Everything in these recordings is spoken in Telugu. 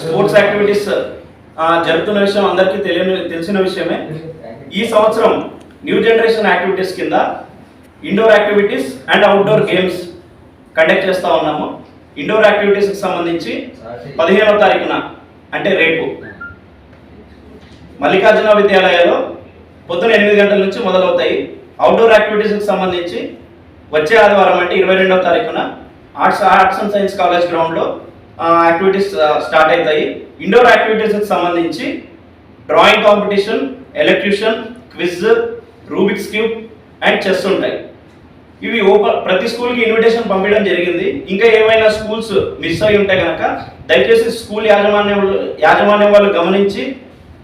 స్పోర్ట్స్ యాక్టివిటీస్ జరుగుతున్న విషయం అందరికీ తెలియని తెలిసిన విషయమే. ఈ సంవత్సరం న్యూ జనరేషన్ యాక్టివిటీస్ కింద indoor activities and outdoor games conduct చేస్తూ ఉన్నాము. ఇండోర్ యాక్టివిటీస్కి సంబంధించి పదిహేనవ తారీఖున అంటే రేపు మల్లికార్జున విద్యాలయాల్లో పొద్దున ఎనిమిది గంటల నుంచి మొదలవుతాయి. అవుట్డోర్ యాక్టివిటీస్కి సంబంధించి వచ్చే ఆదివారం అంటే ఇరవై రెండవ తారీఖున arts arts and science college గ్రౌండ్లో యాక్టివిటీస్ స్టార్ట్ అవుతాయి. ఇండోర్ యాక్టివిటీస్కి సంబంధించి drawing competition elocution quiz Rubik's cube and chess ఉంటాయి. ఇవి ఓపెన్ ప్రతి స్కూల్కి ఇన్విటేషన్ పంపించడం జరిగింది. ఇంకా ఏమైనా స్కూల్స్ మిస్ అయి ఉంటే కనుక దయచేసి స్కూల్ యాజమాన్యం యాజమాన్యం వాళ్ళు గమనించి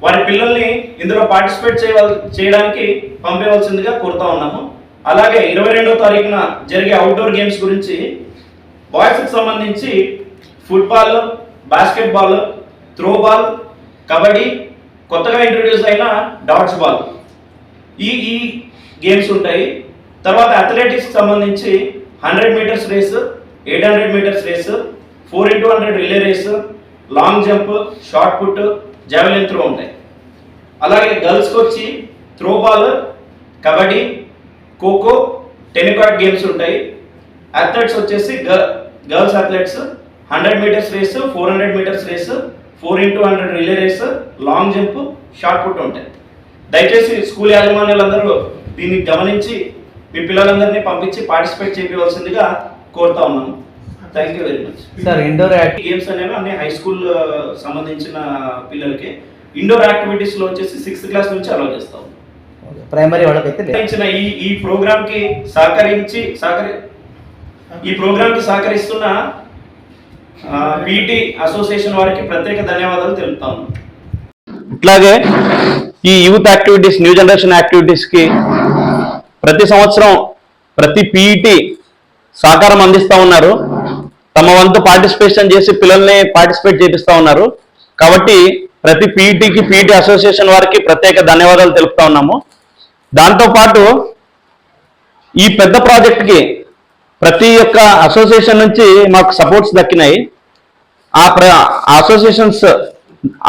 వారి పిల్లల్ని ఇందులో పార్టిసిపేట్ చేయవల్ చేయడానికి పంపేవలసిందిగా కోరుతా ఉన్నాము. అలాగే ఇరవై రెండో తారీఖున జరిగే అవుట్డోర్ గేమ్స్ గురించి బాయ్స్కి సంబంధించి ఫుట్బాల్ బాస్కెట్బాల్ త్రోబాల్ కబడ్డీ కొత్తగా ఇంట్రడ్యూస్ అయిన డాట్స్ బాల్ ఈ ఈ గేమ్స్ ఉంటాయి. తర్వాత అథ్లెటిక్స్ సంబంధించి hundred metres race eight hundred metres race four into hundred relay race long jump shot put javelin throw ఉంటాయి. అలాగే గర్ల్స్కి వచ్చి throwball kabaddi kho kho tennikoit games ఉంటాయి. అథ్లెట్స్ వచ్చేసి girls athletes hundred metres race four hundred metres race four into hundred relay race long jump shot put ఉంటాయి. దయచేసి స్కూల్ యాజమాన్యులందరూ దీన్ని గమనించి మీ పిల్లలందరినీ పంపించి పార్టిసిపేట్ చేయవలసిందిగా కోరుతా ఉన్నాను. Thank you very much sir indoor games అనేవి అన్ని హై స్కూల్ సంబంధించిన పిల్లలకి. ఇండోర్ యాక్టివిటీస్లో వచ్చేసి సిక్స్త్ క్లాస్ నుంచి అలౌ చేస్తాం. ప్రైమరీ వాళ్ళకైతే ఈ ఈ ప్రోగ్రామ్కి సహకరించి సహకరి ఈ ప్రోగ్రామ్కి సహకరిస్తున్న పీటీ అసోసియేషన్ వారికి ప్రత్యేక ధన్యవాదాలు తెలుపుతాను ఇట్లాగే ఈ యూత్ యాక్టివిటీస్ న్యూ జనరేషన్ యాక్టివిటీస్కి ప్రతి సంవత్సరం ప్రతి పీఈటీ సహకారం అందిస్తూ ఉన్నారు. తమ వంతు పార్టిసిపేషన్ చేసి పిల్లల్ని పార్టిసిపేట్ చేపిస్తూ ఉన్నారు. కాబట్టి ప్రతి పీఈటీకి పీఈటీ అసోసియేషన్ వారికి ప్రత్యేక ధన్యవాదాలు తెలుపుతా ఉన్నాము. దాంతోపాటు ఈ పెద్ద ప్రాజెక్ట్కి ప్రతి ఒక్క అసోసియేషన్ నుంచి మాకు సపోర్ట్స్ దక్కినాయి. ఆ ప్ర associations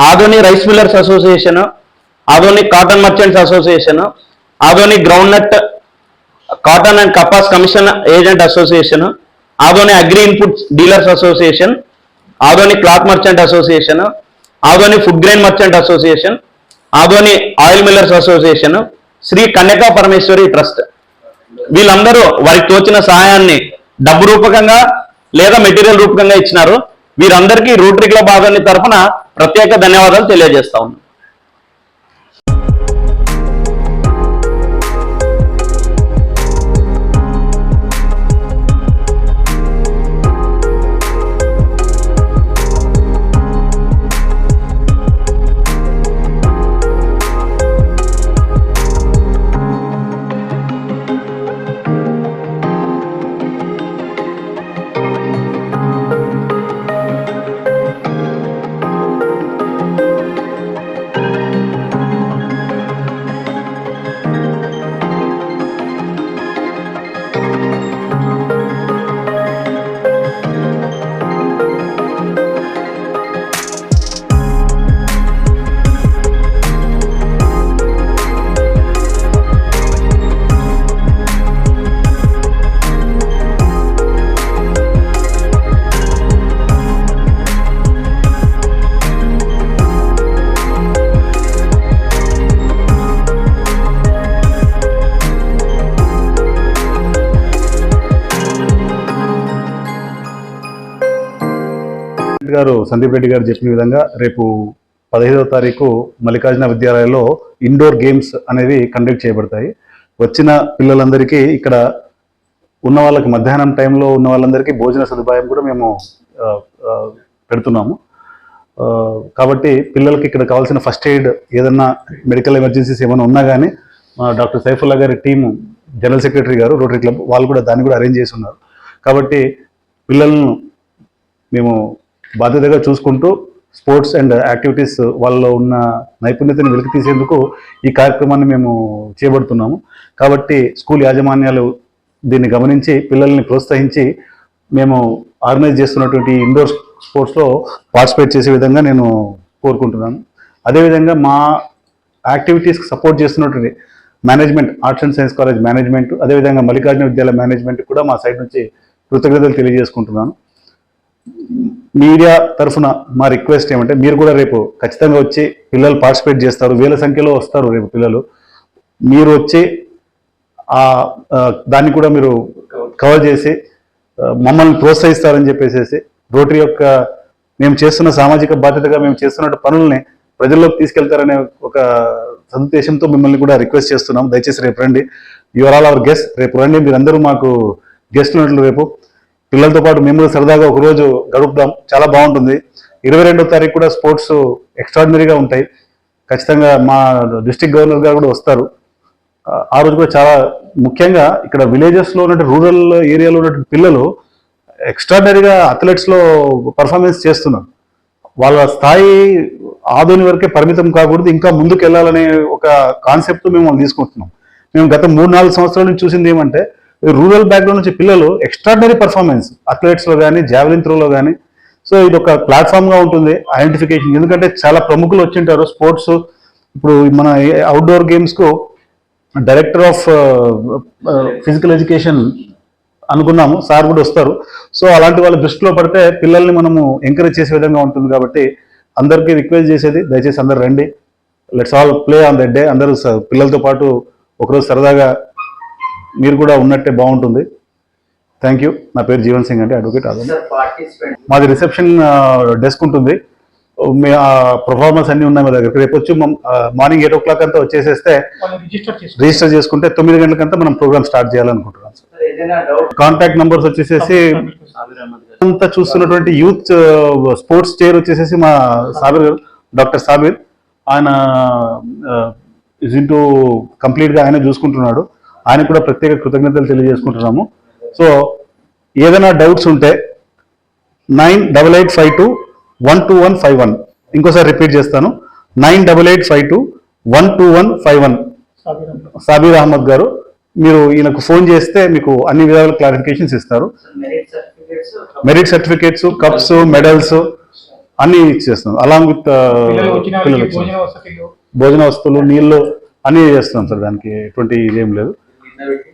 Adoni rice millers association Adoni cotton merchants association Adoni groundnut cotton and Kapas commission agent association Adoni agri input dealers association Adoni cloth merchant association Adoni food grain merchant association Adoni oil millers association Shri Kanyaka Parameshwari trust. వీళ్ళందరూ వారికి తోచిన సహాయాన్ని డబ్బు రూపకంగా లేదా మెటీరియల్ రూపకంగా ఇచ్చినారు. వీరందరికీ రోటరీ క్లబ్ ఆదోని తరఫున ప్రత్యేక ధన్యవాదాలు తెలియజేస్తా గారు సందీప్ రెడ్డి గారు చెప్పిన విధంగా రేపు పదహైదవ తారీఖు మల్లికార్జున విద్యాలయంలో ఇండోర్ గేమ్స్ అనేవి కండక్ట్ చేయబడతాయి. వచ్చిన పిల్లలందరికీ ఇక్కడ ఉన్న వాళ్ళకి మధ్యాహ్నం టైంలో ఉన్న వాళ్ళందరికీ భోజన సదుపాయం కూడా మేము పెడుతున్నాము. కాబట్టి పిల్లలకి ఇక్కడ కావాల్సిన ఫస్ట్ ఎయిడ్ ఏదన్నా మెడికల్ ఎమర్జెన్సీస్ ఏమైనా ఉన్నా కానీ డాక్టర్ సైఫుల్లా గారి టీము జనరల్ సెక్రటరీ గారు రోటరీ క్లబ్ వాళ్ళు కూడా దాన్ని కూడా అరేంజ్ చేసి ఉన్నారు. కాబట్టి పిల్లలను మేము బాధ్యతగా చూసుకుంటూ స్పోర్ట్స్ అండ్ యాక్టివిటీస్ వాళ్ళలో ఉన్న నైపుణ్యతను వెలికి తీసేందుకు ఈ కార్యక్రమాన్ని మేము చేపడుతున్నాము. కాబట్టి స్కూల్ యాజమాన్యాలు దీన్ని గమనించి పిల్లల్ని ప్రోత్సహించి మేము ఆర్గనైజ్ చేస్తున్నటువంటి ఇండోర్ స్పోర్ట్స్లో పార్టిసిపేట్ చేసే విధంగా నేను కోరుకుంటున్నాను. అదేవిధంగా మా యాక్టివిటీస్కి సపోర్ట్ చేస్తున్నటువంటి management arts and science college management అదేవిధంగా మల్లికార్జున విద్యాలయ మేనేజ్మెంట్ కూడా మా సైడ్ నుంచి కృతజ్ఞతలు తెలియజేసుకుంటున్నాను. మీడియా తరఫున మా రిక్వెస్ట్ ఏమంటే మీరు కూడా రేపు ఖచ్చితంగా వచ్చి పిల్లలు పార్టిసిపేట్ చేస్తారు. వేల సంఖ్యలో వస్తారు రేపు పిల్లలు. మీరు వచ్చి ఆ దాన్ని కూడా మీరు కవర్ చేసి మమ్మల్ని ప్రోత్సహిస్తారని చెప్పేసి రోటరీ యొక్క మేము చేస్తున్న సామాజిక బాధ్యతగా మేము చేస్తున్న పనుల్ని ప్రజల్లోకి తీసుకెళ్తారనే ఒక సందేశంతో మిమ్మల్ని కూడా రిక్వెస్ట్ చేస్తున్నాం. దయచేసి రేపు రండి. Your all our guest. రేపు రండి. మీరందరూ మాకు గెస్ట్ ఉన్నట్లు రేపు. పిల్లలతో పాటు మేము కూడా సరదాగా ఒక రోజు గడుపుదాం. చాలా బాగుంటుంది. ఇరవై రెండో తారీఖు కూడా స్పోర్ట్స్ ఎక్స్ట్రాడినరీగా ఉంటాయి. ఖచ్చితంగా మా డిస్ట్రిక్ట్ గవర్నర్ గారు కూడా వస్తారు. ఆ, రోజు కూడా చాలా ముఖ్యంగా ఇక్కడ విలేజెస్లో లో రూరల్ ఏరియాలో ఉన్నటువంటి పిల్లలు ఎక్స్ట్రాడినరీగా అథ్లెట్స్లో పర్ఫార్మెన్స్ చేస్తున్నారు. వాళ్ళ స్థాయి ఆధుని వరకే పరిమితం కాకూడదు. ఇంకా ముందుకు వెళ్ళాలనే ఒక కాన్సెప్ట్ మేము తీసుకుంటున్నాం మేము గత మూడు నాలుగు సంవత్సరాల నుంచి చూసింది ఏమంటే రూరల్ బ్యాక్గ్రౌండ్ నుంచి పిల్లలు ఎక్స్ట్రాడినరీ పర్ఫార్మెన్స్ అథ్లెట్స్లో కానీ జావెలిన్ త్రోలో కానీ సో ఇది ఒక ప్లాట్ఫామ్గా ఉంటుంది ఐడెంటిఫికేషన్ ఎందుకంటే చాలా ప్రముఖులు వచ్చింటారు స్పోర్ట్స్. ఇప్పుడు మన అవుట్డోర్ గేమ్స్కు డైరెక్టర్ ఆఫ్ ఫిజికల్ ఎడ్యుకేషన్ అనుకున్నాము సార్ కూడా వస్తారు. సో అలాంటి వాళ్ళ దృష్టిలో పడితే పిల్లల్ని మనము ఎంకరేజ్ చేసే విధంగా ఉంటుంది కాబట్టి అందరికీ రిక్వెస్ట్ చేసేది దయచేసి అందరు రండి. Let's all play on that day అందరూ స- పిల్లలతో పాటు ఒకరోజు సరదాగా మీరు కూడా ఉన్నట్టే బాగుంటుంది. థ్యాంక్ యూ నా పేరు జీవన్ సింగ్ అంటే అడ్వకేట్ ఆదం. మాది రిసెప్షన్ డెస్క్ ఉంటుంది. మీ పర్ఫార్మెన్స్ అన్ని ఉన్నాయి మా దగ్గర. రేపు వచ్చి మార్నింగ్ ఎయిట్ ఓ క్లాక్ అంతా వచ్చేసేస్తే రిజిస్టర్ చేసుకుంటే తొమ్మిది గంటలకంతా మనం ప్రోగ్రామ్ స్టార్ట్ చేయాలనుకుంటున్నాం కాంటాక్ట్ నంబర్స్ వచ్చేసేసి అంతా చూస్తున్నటువంటి యూత్ స్పోర్ట్స్ చైర్ వచ్చేసేసి మా సాబిర్ గారు డాక్టర్ సాబిర్. ఆయన ఇస్ ఇంటూ కంప్లీట్గా ఆయన చూసుకుంటున్నాడు. ఆయన కూడా ప్రత్యేక కృతజ్ఞతలు తెలియజేసుకుంటున్నాము. సో ఏదైనా డౌట్స్ ఉంటే nine double eight five two one two one five one. ఇంకోసారి రిపీట్ చేస్తాను. Nine double eight five two one two one five one. Sabir Ahmed గారు మీరు ఈయనకు ఫోన్ చేస్తే మీకు అన్ని విధాల క్లారిఫికేషన్స్ ఇస్తారు. మెరిట్ సర్టిఫికేట్స్ కప్స్ మెడల్స్ అన్ని ఇచ్చేస్తున్నాం. అలాంగ్ విత్ పిల్లలు భోజన వస్తువులు నీళ్ళు అన్ని చేస్తున్నాం సార్. దానికి ఎటువంటి ఇదేం లేదు. American